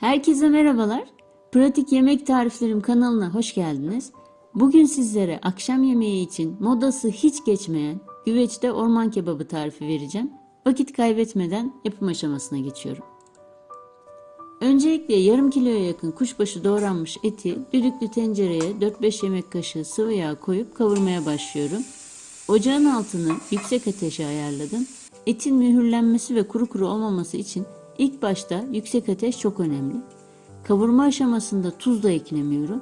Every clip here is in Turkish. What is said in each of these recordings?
Herkese merhabalar. Pratik Yemek Tariflerim kanalına hoş geldiniz. Bugün sizlere akşam yemeği için modası hiç geçmeyen güveçte orman kebabı tarifi vereceğim. Vakit kaybetmeden yapım aşamasına geçiyorum. Öncelikle yarım kiloya yakın kuşbaşı doğranmış eti düdüklü tencereye 4-5 yemek kaşığı sıvı yağ koyup kavurmaya başlıyorum. Ocağın altını yüksek ateşe ayarladım. Etin mühürlenmesi ve kuru kuru olmaması için ilk başta yüksek ateş çok önemli. Kavurma aşamasında tuz da eklemiyorum.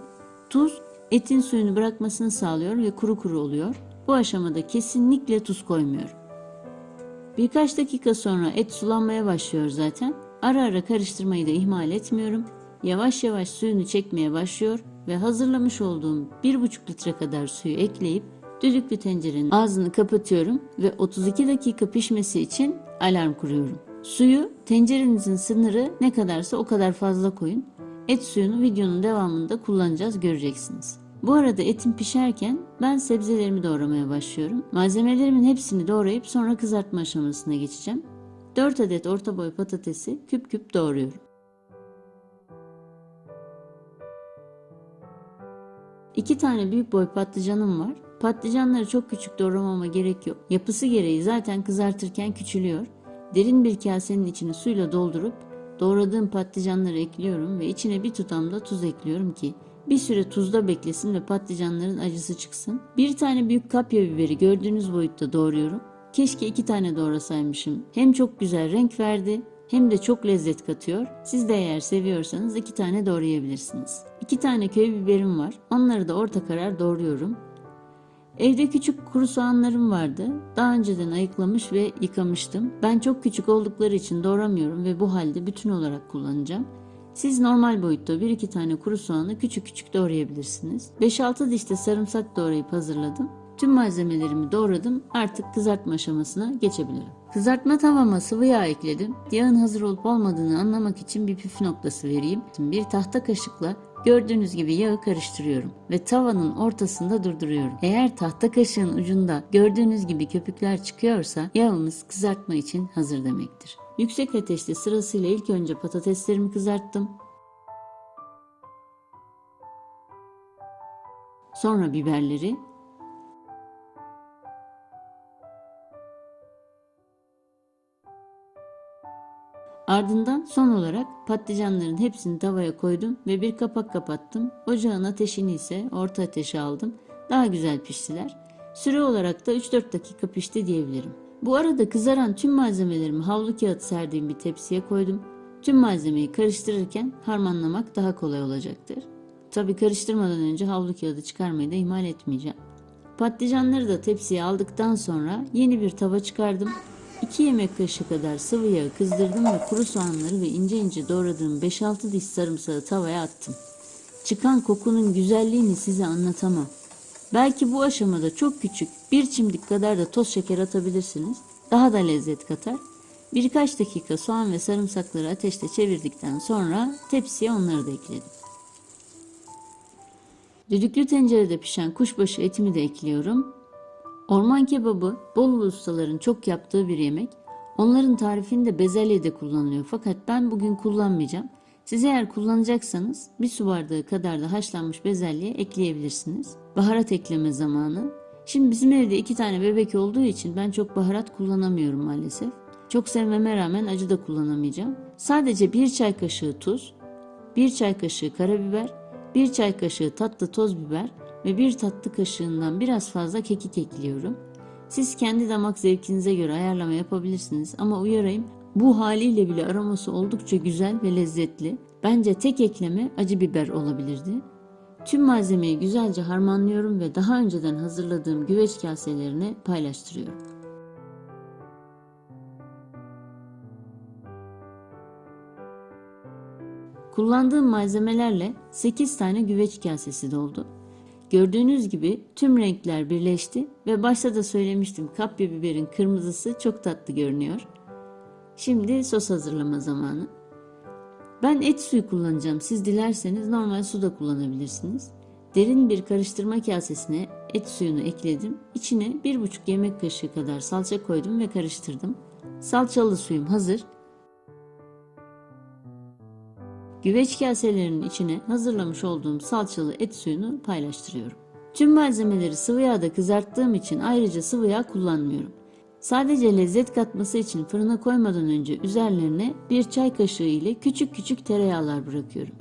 Tuz etin suyunu bırakmasını sağlıyor ve kuru kuru oluyor. Bu aşamada kesinlikle tuz koymuyorum. Birkaç dakika sonra et sulanmaya başlıyor zaten. Ara ara karıştırmayı da ihmal etmiyorum. Yavaş yavaş suyunu çekmeye başlıyor ve hazırlamış olduğum 1,5 litre kadar suyu ekleyip düdüklü tencerenin ağzını kapatıyorum ve 32 dakika pişmesi için alarm kuruyorum. Suyu tencerenizin sınırı ne kadarsa o kadar fazla koyun. Et suyunu videonun devamında kullanacağız göreceksiniz. Bu arada etim pişerken ben sebzelerimi doğramaya başlıyorum. Malzemelerimin hepsini doğrayıp sonra kızartma aşamasına geçeceğim. 4 adet orta boy patatesi küp küp doğruyorum. 2 tane büyük boy patlıcanım var. Patlıcanları çok küçük doğramama gerek yok. Yapısı gereği zaten kızartırken küçülüyor. Derin bir kasenin içini suyla doldurup doğradığım patlıcanları ekliyorum ve içine bir tutam da tuz ekliyorum ki bir süre tuzda beklesin ve patlıcanların acısı çıksın. Bir tane büyük kapya biberi gördüğünüz boyutta doğruyorum. Keşke iki tane doğrasaymışım. Hem çok güzel renk verdi hem de çok lezzet katıyor. Siz de eğer seviyorsanız iki tane doğrayabilirsiniz. İki tane köy biberim var. Onları da orta karar doğruyorum. Evde küçük kuru soğanlarım vardı. Daha önceden ayıklamış ve yıkamıştım. Ben çok küçük oldukları için doğramıyorum ve bu halde bütün olarak kullanacağım. Siz normal boyutta 1-2 tane kuru soğanı küçük küçük doğrayabilirsiniz. 5-6 diş de sarımsak doğrayıp hazırladım. Tüm malzemelerimi doğradım. Artık kızartma aşamasına geçebilirim. Kızartma tavama sıvı yağ ekledim. Yağın hazır olup olmadığını anlamak için bir püf noktası vereyim. Bir tahta kaşıkla gördüğünüz gibi yağı karıştırıyorum ve tavanın ortasında durduruyorum. Eğer tahta kaşığın ucunda gördüğünüz gibi köpükler çıkıyorsa yağımız kızartma için hazır demektir. Yüksek ateşte sırasıyla ilk önce patateslerimi kızarttım. Sonra biberleri, Ardından son olarak patlıcanların hepsini tavaya koydum ve bir kapak kapattım. Ocağın ateşini ise orta ateşe aldım. Daha güzel piştiler. Süre olarak da 3-4 dakika pişti diyebilirim. Bu arada kızaran tüm malzemelerimi havlu kağıt serdiğim bir tepsiye koydum. Tüm malzemeyi karıştırırken harmanlamak daha kolay olacaktır. Tabi karıştırmadan önce havlu kağıdı çıkarmayı da ihmal etmeyeceğim. Patlıcanları da tepsiye aldıktan sonra yeni bir tava çıkardım. 2 yemek kaşığı kadar sıvı yağı kızdırdım ve kuru soğanları ve ince ince doğradığım 5-6 diş sarımsağı tavaya attım. Çıkan kokunun güzelliğini size anlatamam. Belki bu aşamada çok küçük bir çimdik kadar da toz şeker atabilirsiniz. Daha da lezzet katar. Birkaç dakika soğan ve sarımsakları ateşte çevirdikten sonra tepsiye onları da ekledim. Düdüklü tencerede pişen kuşbaşı etimi de ekliyorum. Orman kebabı Bolu ustaların çok yaptığı bir yemek. Onların tarifinde bezelye de kullanılıyor fakat ben bugün kullanmayacağım. Siz eğer kullanacaksanız bir su bardağı kadar da haşlanmış bezelye ekleyebilirsiniz. Baharat ekleme zamanı. Şimdi bizim evde iki tane bebek olduğu için ben çok baharat kullanamıyorum maalesef. Çok sevmeme rağmen acı da kullanamayacağım. Sadece bir çay kaşığı tuz, bir çay kaşığı karabiber, bir çay kaşığı tatlı toz biber ve bir tatlı kaşığından biraz fazla kekik ekliyorum. Siz kendi damak zevkinize göre ayarlama yapabilirsiniz ama uyarayım bu haliyle bile aroması oldukça güzel ve lezzetli. Bence tek ekleme acı biber olabilirdi. Tüm malzemeyi güzelce harmanlıyorum ve daha önceden hazırladığım güveç kaselerine paylaştırıyorum. Kullandığım malzemelerle 8 tane güveç kasesi doldu. Gördüğünüz gibi tüm renkler birleşti ve başta da söylemiştim kapya biberin kırmızısı çok tatlı görünüyor. Şimdi sos hazırlama zamanı. Ben et suyu kullanacağım. Siz dilerseniz normal su da kullanabilirsiniz. Derin bir karıştırma kasesine et suyunu ekledim. İçine 1,5 yemek kaşığı kadar salça koydum ve karıştırdım. Salçalı suyum hazır. Güveç kaselerinin içine hazırlamış olduğum salçalı et suyunu paylaştırıyorum. Tüm malzemeleri sıvı yağda kızarttığım için ayrıca sıvı yağ kullanmıyorum. Sadece lezzet katması için fırına koymadan önce üzerlerine bir çay kaşığı ile küçük küçük tereyağlar bırakıyorum.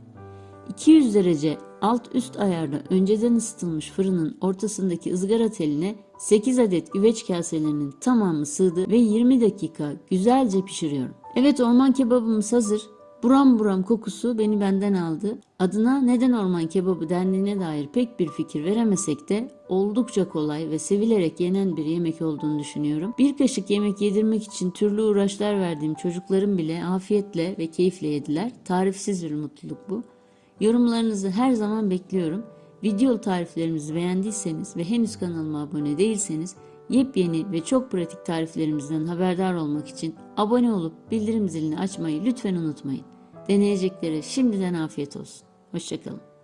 200 derece alt üst ayarda önceden ısıtılmış fırının ortasındaki ızgara teline 8 adet güveç kaselerinin tamamı sığdı ve 20 dakika güzelce pişiriyorum. Evet orman kebabımız hazır. Buram buram kokusu beni benden aldı. Adına neden orman kebabı dendiğine dair pek bir fikir veremesek de oldukça kolay ve sevilerek yenen bir yemek olduğunu düşünüyorum. Bir kaşık yemek yedirmek için türlü uğraşlar verdiğim çocuklarım bile afiyetle ve keyifle yediler. Tarifsiz bir mutluluk bu. Yorumlarınızı her zaman bekliyorum. Video tariflerimizi beğendiyseniz ve henüz kanalıma abone değilseniz yepyeni ve çok pratik tariflerimizden haberdar olmak için abone olup bildirim zilini açmayı lütfen unutmayın. Deneyeceklere şimdiden afiyet olsun. Hoşçakalın.